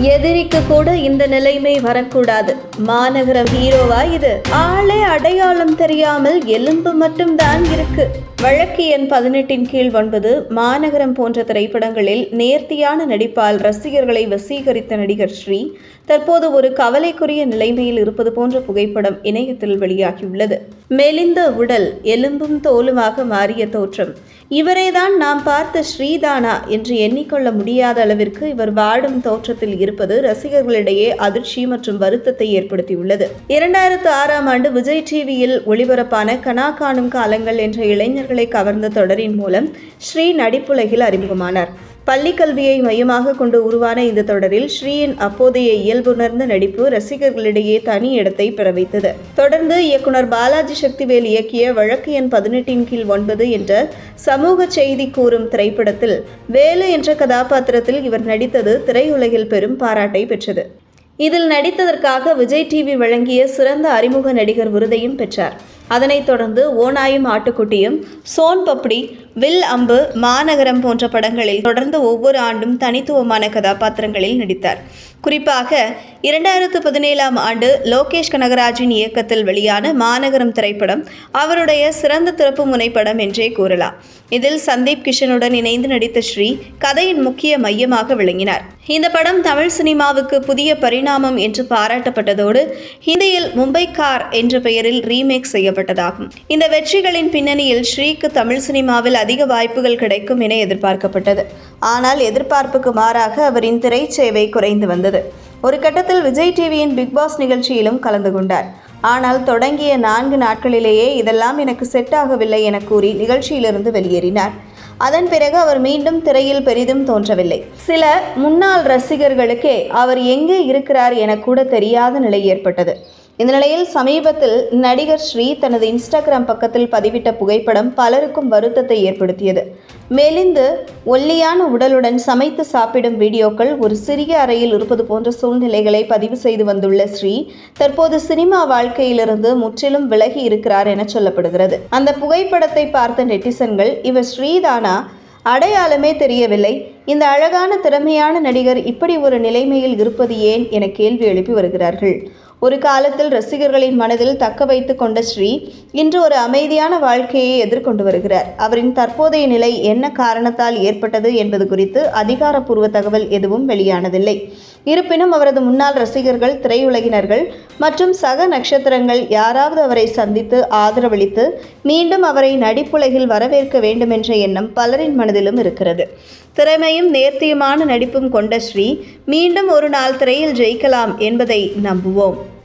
எதிரிக்கு கூட இந்த நிலைமை வரக்கூடாது. மாநகரம் ஹீரோவா இது? ஆளே அடையாளம் தெரியாமல் எலும்பு மட்டும்தான் இருக்கு. வழக்கு எண் பதினெட்டின் கீழ் ஒன்பது மாநகரம் போன்ற திரைப்படங்களில் நேர்த்தியான நடிப்பால் ரசிகர்களை வசீகரித்த நடிகர் ஸ்ரீ தற்போது ஒரு கவலைக்குரிய நிலைமையில் இருப்பது போன்ற புகைப்படம் இணையத்தில் வெளியாகியுள்ளது. மெலிந்த உடல் எலும்பும் தோலுமாக மாறிய தோற்றம். இவரேதான் நாம் பார்த்த ஸ்ரீதானா என்று எண்ணிக்கொள்ள முடியாத அளவிற்கு இவர் வாடும் தோற்றத்தில் இருப்பது ரசிகர்களிடையே அதிர்ச்சி மற்றும் வருத்தத்தை ஏற்படுத்தியுள்ளது. இரண்டாயிரத்து ஆறாம் ஆண்டு விஜய் டிவியில் ஒளிபரப்பான கனா காணும் காலங்கள் என்ற இளைஞர்கள் கவர்ந்த தொடரின் மூலம் ஸ்ரீ நடிப்புலகில் அறிமுகமானார். பள்ளி கல்வியை மையமாக கொண்டு உருவான இந்த தொடரில் ஸ்ரீயின் அப்போதைய இயல்புணர்ந்த நடிப்பு ரசிகர்களிடையே தனி இடத்தை பெற வைத்தது தொடர்ந்து இயக்குனர் பாலாஜி சக்திவேல் இயக்கிய வழக்கு எண் பதினெட்டின் கீழ் ஒன்பது என்ற சமூக செய்தி கூறும் திரைப்படத்தில் வேலு என்ற கதாபாத்திரத்தில் இவர் நடித்தது திரையுலகில் பெரும் பாராட்டை பெற்றது. இதில் நடித்ததற்காக விஜய் டிவி வழங்கிய சிறந்த அறிமுக நடிகர் விருதையும் பெற்றார். அதனைத் தொடர்ந்து ஓநாயும் ஆட்டுக்குட்டியும் சோன் பப்டி வில் அம்பு மாநகரம் போன்ற படங்களில் தொடர்ந்து ஒவ்வொரு ஆண்டும் தனித்துவமான கதாபாத்திரங்களில் நடித்தார். குறிப்பாக இரண்டாயிரத்து பதினேழாம் ஆண்டு லோகேஷ் கனகராஜின் இயக்கத்தில் வெளியான மாநகரம் திரைப்படம் அவருடைய சிறந்த திறப்பு முனைப்படம் என்றே கூறலாம். இதில் சந்தீப் கிஷனுடன் இணைந்து நடித்த ஸ்ரீ கதையின் முக்கிய மையமாக விளங்கினார். இந்த படம் தமிழ் சினிமாவுக்கு புதிய பரிணாமம் என்று பாராட்டப்பட்டதோடு ஹிந்தியில் மும்பை கார் என்ற பெயரில் ரீமேக் செய்யப்பட்டதாகும். இந்த வெற்றிகளின் பின்னணியில் ஸ்ரீக்கு தமிழ் சினிமாவில் அதிக வாய்ப்புகள் கிடைக்கும் என எதிர்பார்க்கப்பட்டது. ஆனால் எதிர்பார்ப்புக்கு மாறாக அவரின் திரைச்சேவை குறைந்து வந்தது. ஒரு கட்டத்தில் விஜய் டிவியின் பிக் பாஸ் நிகழ்ச்சியிலும் கலந்து கொண்டார். ஆனால் தொடங்கிய நான்கு நாட்களிலேயே இதெல்லாம் எனக்கு செட் ஆகவில்லை என கூறி நிகழ்ச்சியிலிருந்து வெளியேறினார். அதன் பிறகு அவர் மீண்டும் திரையில் பெரிதும் தோன்றவில்லை. சில முன்னாள் ரசிகர்களுக்கே அவர் எங்கே இருக்கிறார் என கூட தெரியாத நிலை ஏற்பட்டது. இந்த நிலையில் சமீபத்தில் நடிகர் ஸ்ரீ தனது இன்ஸ்டாகிராம் பக்கத்தில் பதிவிட்ட புகைப்படம் பலருக்கும் வருத்தத்தை ஏற்படுத்தியது. மெலிந்து ஒல்லியான உடலுடன் சமைத்து சாப்பிடும் வீடியோக்கள் ஒரு சிறிய அறையில் இருப்பது போன்ற சூழ்நிலைகளை பதிவு செய்து வந்துள்ள ஸ்ரீ தற்போது சினிமா வாழ்க்கையிலிருந்து முற்றிலும் விலகி இருக்கிறார் என சொல்லப்படுகிறது. அந்த புகைப்படத்தை பார்த்த நெட்டிசன்கள் இவர் ஸ்ரீதானா? அடையாளமே தெரியவில்லை. இந்த அழகான திறமையான நடிகர் இப்படி ஒரு நிலைமையில் இருப்பது ஏன்? என கேள்வி எழுப்பி வருகிறார்கள். ஒரு காலத்தில் ரசிகர்களின் மனதில் தக்க வைத்து கொண்ட ஸ்ரீ இன்று ஒரு அமைதியான வாழ்க்கையை எதிர்கொண்டு வருகிறார். அவரின் தற்போதைய நிலை என்ன காரணத்தால் ஏற்பட்டது என்பது குறித்து அதிகாரப்பூர்வ தகவல் எதுவும் வெளியானதில்லை. இருப்பினும் அவரது முன்னாள் ரசிகர்கள் திரையுலகினர்கள் மற்றும் சக நட்சத்திரங்கள் யாராவது அவரை சந்தித்து ஆதரவளித்து மீண்டும் அவரை நடிப்புலகில் வரவேற்க வேண்டுமென்ற எண்ணம் பலரின் மனதிலும் இருக்கிறது. திறமையும் நேர்த்தியுமான நடிப்பும் கொண்ட ஸ்ரீ மீண்டும் ஒரு நாள் திரையில் ஜெயிக்கலாம் என்பதை நம்புவோம்.